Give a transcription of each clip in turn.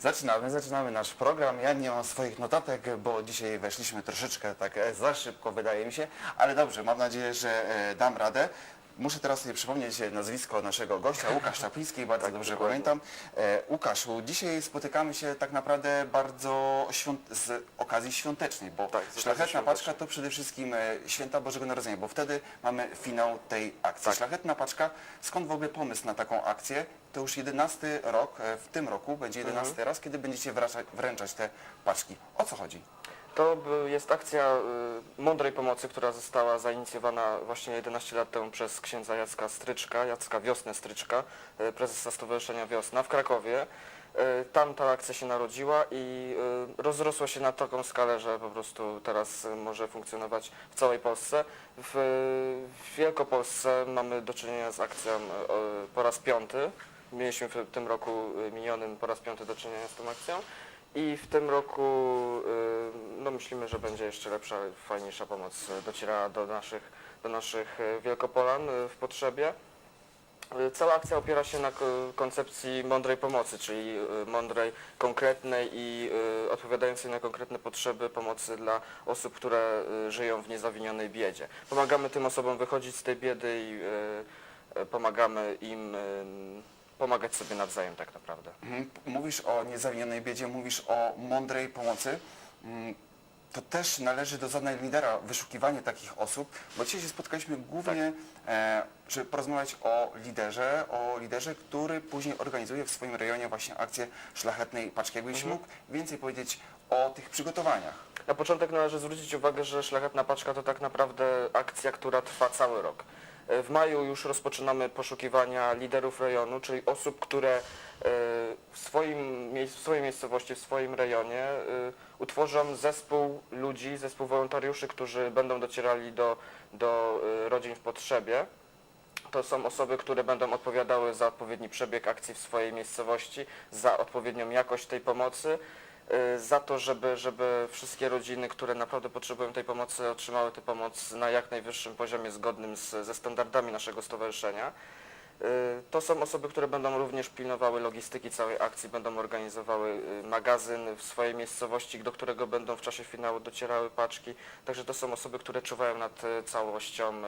Zaczynamy, zaczynamy nasz program. Ja nie mam swoich notatek, bo dzisiaj weszliśmy troszeczkę tak e, za szybko, wydaje mi się, ale dobrze, mam nadzieję, że e, dam radę. Muszę teraz sobie przypomnieć e, nazwisko naszego gościa, Łukasz Czapliński, bardzo Tak, dobrze dokładnie. pamiętam. E, Łukaszu, dzisiaj spotykamy się tak naprawdę bardzo świąt z okazji świątecznej, bo Tak, Szlachetna. Paczka to przede wszystkim e, święta Bożego Narodzenia, bo wtedy mamy finał tej akcji. Tak. Szlachetna Paczka, skąd w ogóle pomysł na taką akcję? To już 11 rok, e, w tym roku będzie 11 Mhm. raz, kiedy będziecie wręczać te paczki. O co chodzi? To jest akcja y, mądrej pomocy, która została zainicjowana właśnie 11 lat temu przez księdza Jacka Stryczka, Jacka Wiosnę Stryczka, y, prezesa Stowarzyszenia Wiosna w Krakowie. Y, Tam ta akcja się narodziła i rozrosła się na taką skalę, że po prostu teraz może funkcjonować w całej Polsce. W, Wielkopolsce mamy do czynienia z akcją po raz piąty. Mieliśmy w tym roku minionym po raz piąty do czynienia z tą akcją. I w tym roku y, no myślimy, że będzie jeszcze lepsza, fajniejsza pomoc docierała do naszych, do naszych y, Wielkopolan y, w potrzebie. Cała akcja opiera się na ko- koncepcji mądrej pomocy, czyli mądrej, konkretnej i odpowiadającej na konkretne potrzeby pomocy dla osób, które żyją w niezawinionej biedzie. Pomagamy tym osobom wychodzić z tej biedy i pomagamy im pomagać sobie nawzajem tak naprawdę. Mhm. Mówisz o niezawinionej biedzie, mówisz o mądrej pomocy. Mm, To też należy do zadań lidera wyszukiwanie takich osób, bo dzisiaj się spotkaliśmy głównie, e, żeby porozmawiać o liderze, o liderze, który później organizuje w swoim rejonie właśnie akcję szlachetnej paczki. Jakbyś Mhm. mógł więcej powiedzieć o tych przygotowaniach. Na początek należy zwrócić uwagę, że Szlachetna Paczka to tak naprawdę akcja, która trwa cały rok. W maju już rozpoczynamy poszukiwania liderów rejonu, czyli osób, które e, w, swoim, w swojej miejscowości, w swoim rejonie e, utworzą zespół ludzi, zespół wolontariuszy, którzy będą docierali do, do e, rodzin w potrzebie. To są osoby, które będą odpowiadały za odpowiedni przebieg akcji w swojej miejscowości, za odpowiednią jakość tej pomocy, za to, żeby, żeby wszystkie rodziny, które naprawdę potrzebują tej pomocy, otrzymały tę pomoc na jak najwyższym poziomie zgodnym z, ze standardami naszego stowarzyszenia. Y, To są osoby, które będą również pilnowały logistyki całej akcji, będą organizowały y, magazyn w swojej miejscowości, do którego będą w czasie finału docierały paczki. Także to są osoby, które czuwają nad y, całością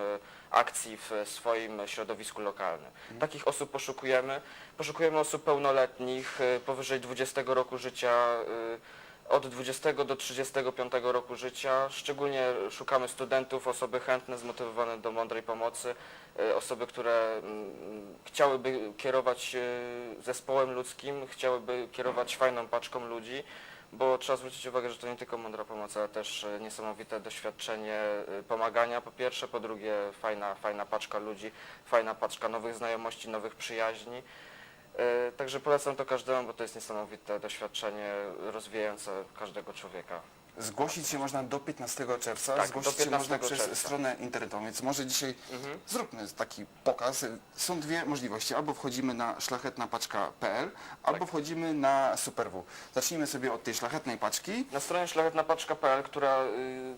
akcji w swoim środowisku lokalnym. Takich osób poszukujemy. Poszukujemy osób pełnoletnich, powyżej 20 roku życia, od 20 do 35 roku życia. Szczególnie szukamy studentów, osoby chętne, zmotywowane do mądrej pomocy, y, osoby, które mm, chciałyby kierować y, zespołem ludzkim, chciałyby kierować fajną paczką ludzi, bo trzeba zwrócić uwagę, że to nie tylko mądra pomoc, ale też y, niesamowite doświadczenie pomagania po pierwsze, po drugie fajna, fajna paczka ludzi, fajna paczka nowych znajomości, nowych przyjaźni. E, Także polecam to każdemu, bo to jest niesamowite doświadczenie rozwijające każdego człowieka. Zgłosić się można do 15 czerwca, Tak, zgłosić do się można 15 przez czerwca. stronę internetową, więc może dzisiaj Mhm. zróbmy taki pokaz. Są dwie możliwości, albo wchodzimy na szlachetnapaczka.pl, albo Tak. wchodzimy na Superw. Zacznijmy sobie od tej szlachetnej paczki. Na stronie szlachetnapaczka.pl, która y,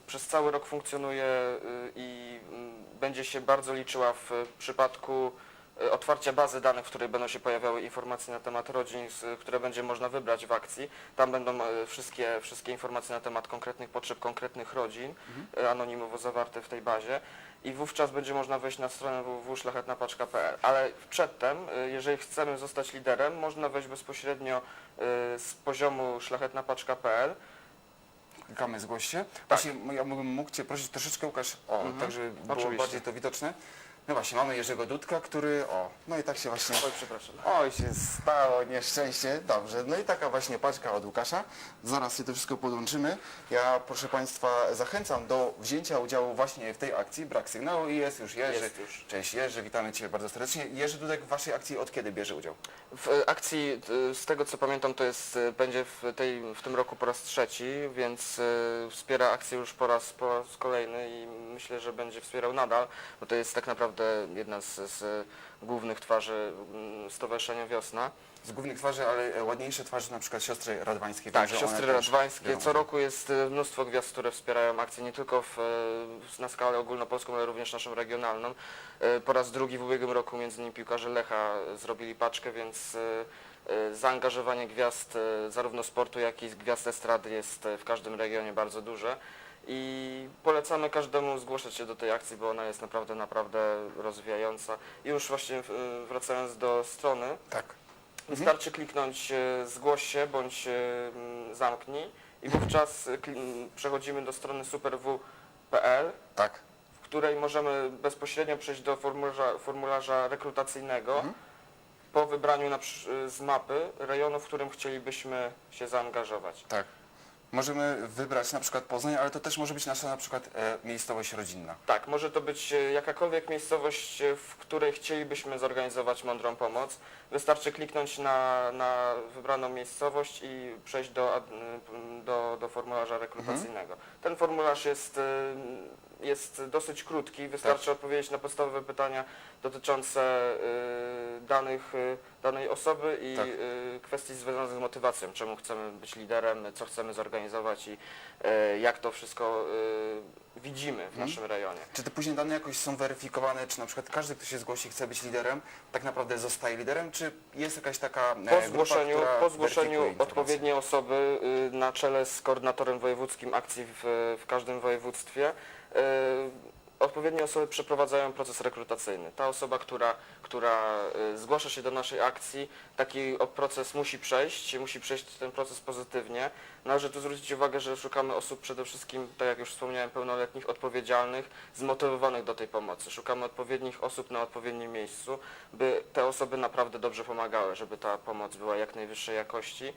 przez cały rok funkcjonuje y, i y, będzie się bardzo liczyła w przypadku otwarcia bazy danych, w której będą się pojawiały informacje na temat rodzin, które będzie można wybrać w akcji. Tam będą y, wszystkie, wszystkie informacje na temat konkretnych potrzeb konkretnych rodzin, y, anonimowo zawarte w tej bazie. I wówczas będzie można wejść na stronę www.szlachetnapaczka.pl. Ale przedtem, jeżeli chcemy zostać liderem, można wejść bezpośrednio z poziomu szlachetnapaczka.pl Klikamy zgłoś się. Właśnie ja bym mógł Cię prosić troszeczkę, Łukasz, o, Tak. Mhm. tak żeby było Oczywiście. bardziej to widoczne. No właśnie, mamy Jerzego Dudka, który, o, no i tak się właśnie... Oj, przepraszam. Oj, się stało nieszczęście. Dobrze, no i taka właśnie paczka od Łukasza. Zaraz się to wszystko podłączymy. Ja, proszę Państwa, zachęcam do wzięcia udziału właśnie w tej akcji. Brak sygnału i jest już Jerzy. Jest już. Cześć Jerzy, witamy Cię bardzo serdecznie. Jerzy Dudek w Waszej akcji od kiedy bierze udział? W e, akcji, y, z tego co pamiętam, to jest, y, będzie w, tej, w tym roku po raz trzeci, więc wspiera akcję już po raz, po raz kolejny i myślę, że będzie wspierał nadal, bo to jest tak naprawdę naprawdę jedna z, z głównych twarzy mm, Stowarzyszenia Wiosna. Z głównych twarzy, ale ładniejsze twarze na przykład siostry Radwańskie. Tak, Wiem, siostry radwańskie. Co roku jest e, mnóstwo gwiazd, które wspierają akcję nie tylko w, e, na skalę ogólnopolską, ale również naszą regionalną. E, Po raz drugi w ubiegłym roku między innymi piłkarze Lecha zrobili paczkę, więc zaangażowanie gwiazd zarówno sportu, jak i gwiazd estrady jest w każdym regionie bardzo duże. I polecamy każdemu zgłaszać się do tej akcji, bo ona jest naprawdę, naprawdę rozwijająca. I już właśnie wracając do strony, Tak. Wystarczy kliknąć e, zgłoś się bądź e, zamknij i wówczas kli- przechodzimy do strony superw.pl, Tak. w której możemy bezpośrednio przejść do formularza, formularza rekrutacyjnego Mhm. po wybraniu na, przy- z mapy rejonu, w którym chcielibyśmy się zaangażować. Tak. Możemy wybrać na przykład Poznań, ale to też może być nasza na przykład e, miejscowość rodzinna. Tak, może to być e, jakakolwiek miejscowość, e, w której chcielibyśmy zorganizować mądrą pomoc. Wystarczy kliknąć na, na wybraną miejscowość i przejść do, ad- do, do formularza rekrutacyjnego. Ten formularz jest, e, jest dosyć krótki, wystarczy odpowiedzieć na podstawowe pytania dotyczące e, danych e, danej osoby i Tak. e, kwestii związanych z motywacją, czemu chcemy być liderem, co chcemy zorganizować i e, jak to wszystko e, widzimy w Mhm. naszym rejonie. Czy te później dane jakoś są weryfikowane, czy na przykład każdy, kto się zgłosi, chce być liderem, tak naprawdę zostaje liderem, czy jest jakaś taka e, Po grupa, zgłoszeniu, która po zgłoszeniu odpowiednie osoby y, na czele z koordynatorem wojewódzkim akcji w, w każdym województwie, y, odpowiednie osoby przeprowadzają proces rekrutacyjny. Ta osoba, która, która y, zgłasza się do naszej akcji, taki proces musi przejść, musi przejść ten proces pozytywnie. Należy tu zwrócić uwagę, że szukamy osób przede wszystkim, tak jak już wspomniałem, pełnoletnich, odpowiedzialnych, zmotywowanych do tej pomocy. Szukamy odpowiednich osób na odpowiednim miejscu, by te osoby naprawdę dobrze pomagały, żeby ta pomoc była jak najwyższej jakości.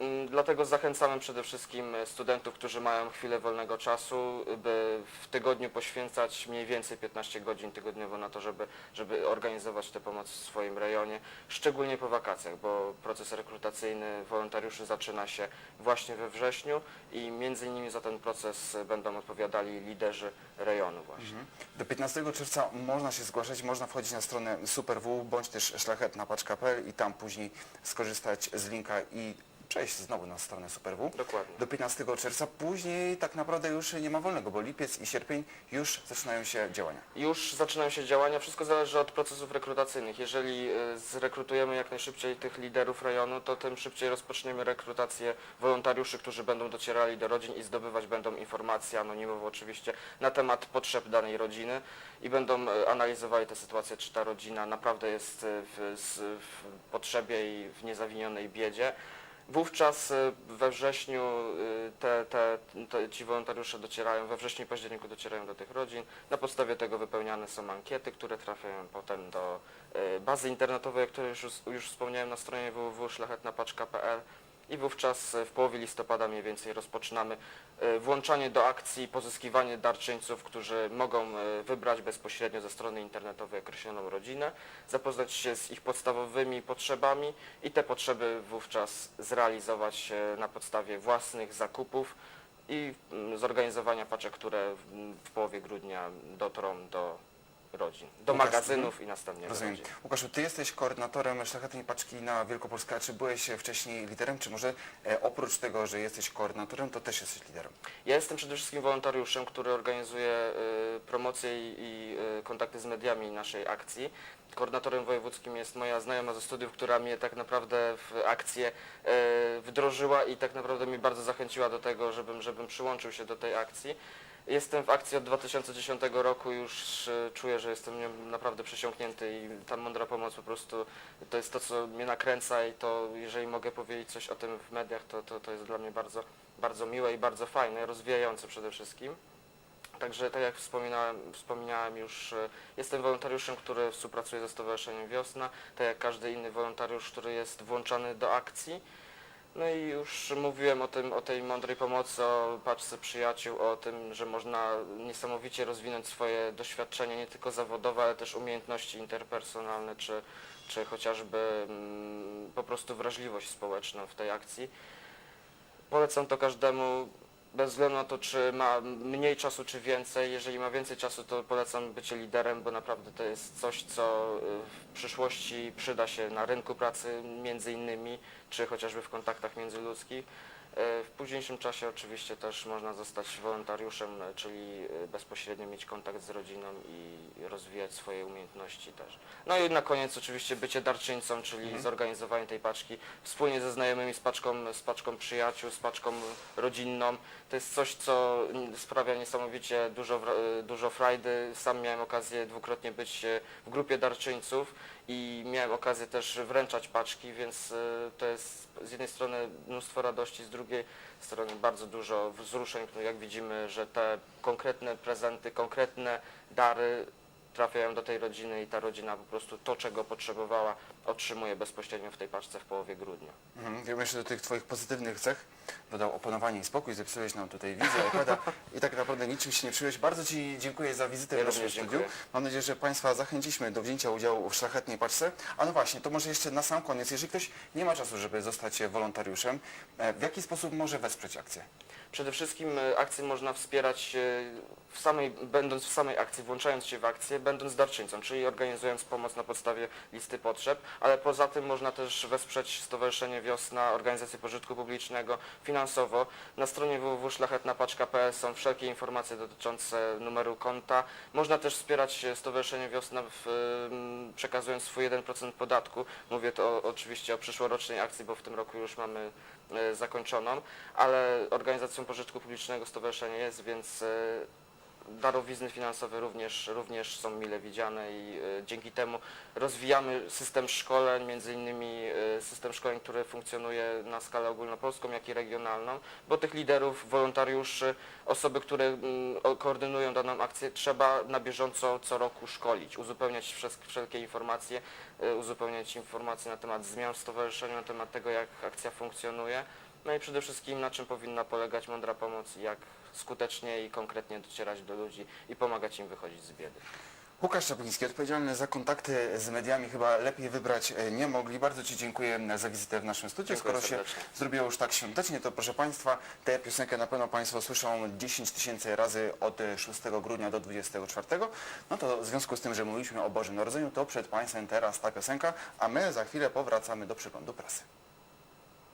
Mm, Dlatego zachęcamy przede wszystkim e, studentów, którzy mają chwilę wolnego czasu, by w tygodniu poświęcać mniej więcej 15 godzin tygodniowo na to, żeby, żeby organizować tę pomoc w swoim rejonie, szczególnie po wakacjach, bo proces rekrutacyjny wolontariuszy zaczyna się właśnie we wrześniu i między innymi za ten proces e, będą odpowiadali liderzy rejonu właśnie. Mhm. Do 15 czerwca można się zgłaszać, można wchodzić na stronę superw bądź też szlachetnapaczka.pl i tam później skorzystać z linka i przejść znowu na stronę superw. Dokładnie. Do 15 czerwca, później tak naprawdę już nie ma wolnego, bo lipiec i sierpień już zaczynają się działania. Już zaczynają się działania, wszystko zależy od procesów rekrutacyjnych. Jeżeli y, zrekrutujemy jak najszybciej tych liderów rejonu, to tym szybciej rozpoczniemy rekrutację wolontariuszy, którzy będą docierali do rodzin i zdobywać będą informacje anonimowo oczywiście na temat potrzeb danej rodziny i będą y, analizowali tę sytuację, czy ta rodzina naprawdę jest y, w, z- w potrzebie i w niezawinionej biedzie. Wówczas y, we wrześniu y, te, te, te, ci wolontariusze docierają, we wrześniu i październiku docierają do tych rodzin. Na podstawie tego wypełniane są ankiety, które trafiają potem do y, bazy internetowej, o której już, już wspomniałem na stronie www.szlachetnapaczka.pl i wówczas y, w połowie listopada mniej więcej rozpoczynamy y, włączanie do akcji, pozyskiwanie darczyńców, którzy mogą y, wybrać bezpośrednio ze strony internetowej określoną rodzinę, zapoznać się z ich podstawowymi potrzebami i te potrzeby wówczas zrealizować e, na podstawie własnych zakupów i mm, zorganizowania paczek, które w połowie grudnia dotrą do rodzin, do Łukasz, magazynów i następnie Rozumiem. do rodzin. Łukaszu, Ty jesteś koordynatorem Szlachetnej Paczki na Wielkopolskę, a czy byłeś wcześniej liderem, czy może e, oprócz tego, że jesteś koordynatorem, to też jesteś liderem? Ja jestem przede wszystkim wolontariuszem, który organizuje y, promocję i, i y, kontakty z mediami naszej akcji. Koordynatorem wojewódzkim jest moja znajoma ze studiów, która mnie tak naprawdę w akcję y, wdrożyła i tak naprawdę mnie bardzo zachęciła do tego, żebym, żebym przyłączył się do tej akcji. Jestem w akcji od 2010 roku, już y, czuję, że jestem nią naprawdę przesiąknięty i ta mądra pomoc po prostu to jest to, co mnie nakręca i to jeżeli mogę powiedzieć coś o tym w mediach, to, to, to jest dla mnie bardzo, bardzo miłe i bardzo fajne, rozwijające przede wszystkim. Także tak jak wspominałem, wspomniałem już, e, jestem wolontariuszem, który współpracuje ze Stowarzyszeniem Wiosna, tak jak każdy inny wolontariusz, który jest włączany do akcji. No i już mówiłem o tym, o tej mądrej pomocy, o paczce przyjaciół, o tym, że można niesamowicie rozwinąć swoje doświadczenie, nie tylko zawodowe, ale też umiejętności interpersonalne, czy, czy chociażby mm, po prostu wrażliwość społeczną w tej akcji. Polecam to każdemu. Bez względu na to, czy ma mniej czasu, czy więcej. Jeżeli ma więcej czasu, to polecam bycie liderem, bo naprawdę to jest coś, co y, w przyszłości przyda się na rynku pracy między innymi, czy chociażby w kontaktach międzyludzkich. Y, W późniejszym czasie oczywiście też można zostać wolontariuszem, y, czyli y, bezpośrednio mieć kontakt z rodziną i rozwijać swoje umiejętności też. No i na koniec oczywiście bycie darczyńcą, czyli zorganizowanie tej paczki wspólnie ze znajomymi, z paczką, z paczką przyjaciół, z paczką rodzinną. To jest coś, co sprawia niesamowicie dużo, dużo frajdy. Sam miałem okazję dwukrotnie być e, w grupie darczyńców i miałem okazję też wręczać paczki, więc y, to jest z jednej strony mnóstwo radości, z drugiej strony bardzo dużo wzruszeń, no jak widzimy, że te konkretne prezenty, konkretne dary trafiają do tej rodziny i ta rodzina po prostu to, czego potrzebowała, otrzymuje bezpośrednio w tej paczce w połowie grudnia. Mhm. Wiem jeszcze do tych Twoich pozytywnych cech dodał opanowanie i spokój, zepsułeś nam tutaj iPada i tak naprawdę niczym się nie przyjąłeś. Bardzo Ci dziękuję za wizytę Ja w naszym również studiu. dziękuję. Mam nadzieję, że Państwa zachęciliśmy do wzięcia udziału w szlachetnej paczce. A no właśnie, to może jeszcze na sam koniec, jeżeli ktoś nie ma czasu, żeby zostać wolontariuszem, e, w jaki sposób może wesprzeć akcję? Przede wszystkim e, akcję można wspierać e, w samej, będąc w samej akcji, włączając się w akcję, będąc darczyńcą, czyli organizując pomoc na podstawie listy potrzeb, ale poza tym można też wesprzeć Stowarzyszenie Wiosna, Organizację Pożytku Publicznego finansowo. Na stronie www.szlachetnapaczka.pl są wszelkie informacje dotyczące numeru konta. Można też wspierać e, Stowarzyszenie Wiosna w, przekazując swój 1% podatku. Mówię to oczywiście o przyszłorocznej akcji, bo w tym roku już mamy zakończoną, ale organizacją pożytku publicznego stowarzyszenie jest, więc e, darowizny finansowe również, również są mile widziane i e, dzięki temu rozwijamy system szkoleń, między innymi e, system szkoleń, który funkcjonuje na skalę ogólnopolską, jak i regionalną, bo tych liderów, wolontariuszy, osoby, które koordynują daną akcję, trzeba na bieżąco co roku szkolić, uzupełniać wszelkie informacje, e, uzupełniać informacje na temat zmian w stowarzyszeniu, na temat tego, jak akcja funkcjonuje, no i przede wszystkim na czym powinna polegać mądra pomoc i jak skutecznie i konkretnie docierać do ludzi i pomagać im wychodzić z biedy. Łukasz Czapliński, odpowiedzialny za kontakty z mediami, chyba lepiej wybrać e, nie mogli. Bardzo Ci dziękuję za wizytę w naszym studiu. Dziękuję Skoro się serdecznie. zrobiło już tak świątecznie, to proszę Państwa, tę piosenkę na pewno Państwo słyszą 10 tysięcy razy od e, 6 grudnia do 24. No to w związku z tym, że mówiliśmy o Bożym Narodzeniu, to przed Państwem teraz ta piosenka, a my za chwilę powracamy do przeglądu prasy.